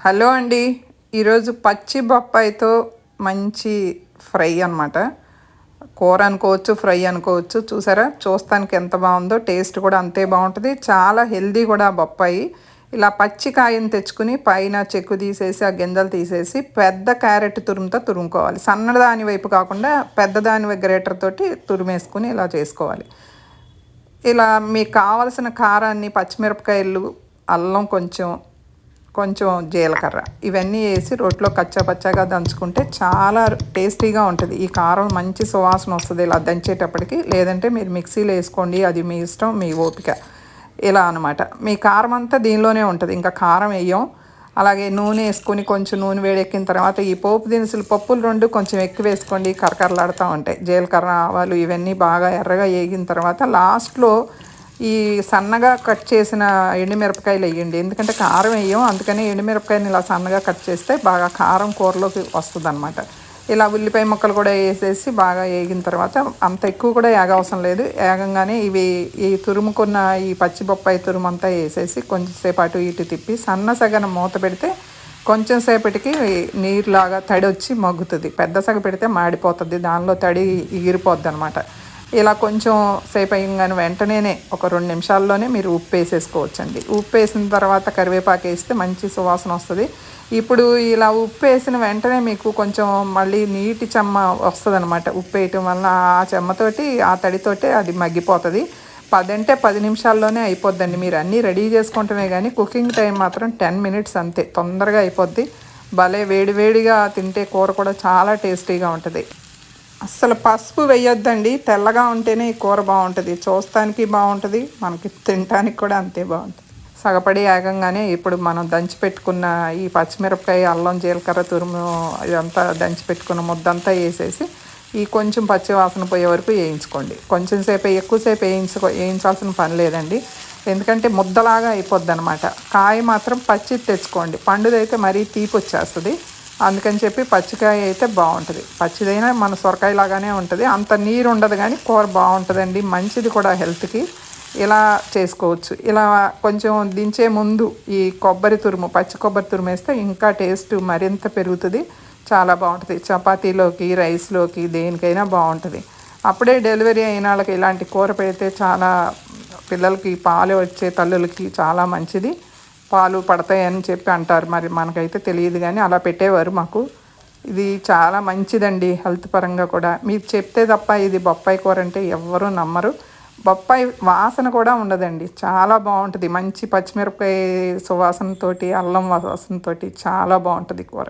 Hello అండి. ఈరోజు పచ్చి బొప్పాయితో మంచి ఫ్రై అనమాట కూర అనుకోవచ్చు ఫ్రై అనుకోవచ్చు. చూసారా? చూస్తానికి ఎంత బాగుందో టేస్ట్ కూడా అంతే బాగుంటుంది. చాలా హెల్దీ కూడా బొప్పాయి. ఇలా పచ్చి కాయను తెచ్చుకుని పైన చెక్కు తీసేసి ఆ గింజలు తీసేసి పెద్ద క్యారెట్ తురుముతో తురుముకోవాలి. సన్నదాని వైపు కాకుండా పెద్దదాని గ్రేటర్ తోటి తురిమేసుకుని ఇలా చేసుకోవాలి. ఇలా మీకు కావలసిన కారాన్ని పచ్చిమిరపకాయలు అల్లం కొంచెం కొంచెం జీలకర్ర. ఇవన్నీ వేసి రోట్లో కచ్చాపచ్చాగా దంచుకుంటే చాలా టేస్టీగా ఉంటుంది. ఈ కారం మంచి సువాసన వస్తుంది ఇలా దంచేటప్పటికి. లేదంటే మీరు మిక్సీలో వేసుకోండి అది మీ ఇష్టం మీ ఓపిక. ఇలా అనమాట మీ కారం అంతా దీనిలోనే ఉంటుంది. ఇంకా కారం వేయం. అలాగే నూనె వేసుకొని కొంచెం నూనె వేడెక్కిన తర్వాత ఈ పోపు దినుసులు పప్పులు రెండు కొంచెం ఎక్కువ వేసుకోండి. కరకరలాడుతూ ఉంటాయి. జీలకర్ర ఆవాలు ఇవన్నీ బాగా ఎర్రగా వేగిన తర్వాత లాస్ట్లో ఈ సన్నగా కట్ చేసిన ఎండుమిరపకాయలు వేయండి. ఎందుకంటే కారం వేయం అందుకని ఎండుమిరపకాయని ఇలా సన్నగా కట్ చేస్తే బాగా కారం కూరలోకి వస్తుంది అనమాట ఇలా ఉల్లిపాయ ముక్కలు కూడా వేసేసి బాగా వేగిన తర్వాత అంత ఎక్కువ కూడా ఏగవసరం లేదు. ఏగంగానే ఇవి ఈ తురుముకున్న ఈ పచ్చి బొప్పాయి తురుము అంతా వేసేసి కొంచెంసేపు అటు ఇటు తిప్పి సన్న సగన మూత పెడితే కొంచెం సేపటికి నీరులాగా తడి వచ్చి మగ్గుతుంది. పెద్ద సగ పెడితే మాడిపోతుంది. దానిలో తడి ఎగిరిపోద్ది అనమాట ఇలా కొంచెం సేపు అయ్యంగానే వెంటనే ఒక రెండు నిమిషాల్లోనే మీరు ఉప్పు వేసేసుకోవచ్చండి ఉప్పు వేసిన తర్వాత కరివేపాకు వేస్తే మంచి సువాసన వస్తుంది. ఇప్పుడు ఇలా ఉప్పు వేసిన వెంటనే మీకు కొంచెం మళ్ళీ నీటి చెమ్మ వస్తుంది అనమాట ఉప్పు వేయటం వల్ల ఆ చెమ్మతోటి ఆ తడితోటి అది మగ్గిపోతుంది. పది అంటే పది నిమిషాల్లోనే అయిపోద్దండి. మీరు అన్నీ రెడీ చేసుకుంటమే కానీ కుకింగ్ టైం మాత్రం టెన్ మినిట్స్ అంతే. తొందరగా అయిపోద్ది. భలే వేడివేడిగా తింటే కూర కూడా చాలా టేస్టీగా ఉంటుంది. అసలు పసుపు వేయొద్దండి. తెల్లగా ఉంటేనే ఈ కూర బాగుంటుంది. చూస్తానికి బాగుంటుంది. మనకి తినటానికి కూడా అంతే బాగుంటుంది. సగపడి ఏగంగానే ఇప్పుడు మనం దంచి పెట్టుకున్న ఈ పచ్చిమిరపకాయ అల్లం జీలకర్ర తురుము ఇదంతా దంచి పెట్టుకున్న ముద్దంతా వేసేసి ఈ కొంచెం పచ్చి వాసన పోయే వరకు వేయించుకోండి. కొంచెం సేపు ఎక్కువసేపు వేయించుకో వేయించాల్సిన పని లేదండి. ఎందుకంటే ముద్దలాగా అయిపోద్ది అనమాట కాయ మాత్రం పచ్చి తెచ్చుకోండి. పండుదైతే మరీ తీపి వచ్చేస్తుంది అందుకని చెప్పి పచ్చికాయ అయితే బాగుంటుంది. పచ్చిదైనా మన సొరకాయ లాగానే ఉంటుంది. అంత నీరు ఉండదు కానీ కూర బాగుంటుందండి. మంచిది కూడా హెల్త్కి. ఇలా చేసుకోవచ్చు. ఇలా కొంచెం దించే ముందు ఈ కొబ్బరి తురుము పచ్చి కొబ్బరి తురుము వేస్తే ఇంకా టేస్ట్ మరింత పెరుగుతుంది. చాలా బాగుంటుంది. చపాతీలోకి రైస్లోకి దేనికైనా బాగుంటుంది. అప్పుడే డెలివరీ అయిన వాళ్ళకి ఇలాంటి కూర పెడితే చాలా పిల్లలకి పాలు వచ్చే తల్లులకి చాలా మంచిది. పాలు పడతాయని చెప్పి అంటారు. మరి మనకైతే తెలియదు కానీ అలా పెట్టేవారు మాకు. ఇది చాలా మంచిదండి హెల్త్ పరంగా కూడా. మీరు చెప్తే తప్ప ఇది బొప్పాయి కూర అంటే ఎవ్వరూ నమ్మరు. బొప్పాయి వాసన కూడా ఉండదండి. చాలా బాగుంటుంది. మంచి పచ్చిమిరపకాయ సువాసనతోటి అల్లం వాసనతోటి చాలా బాగుంటుంది కూర.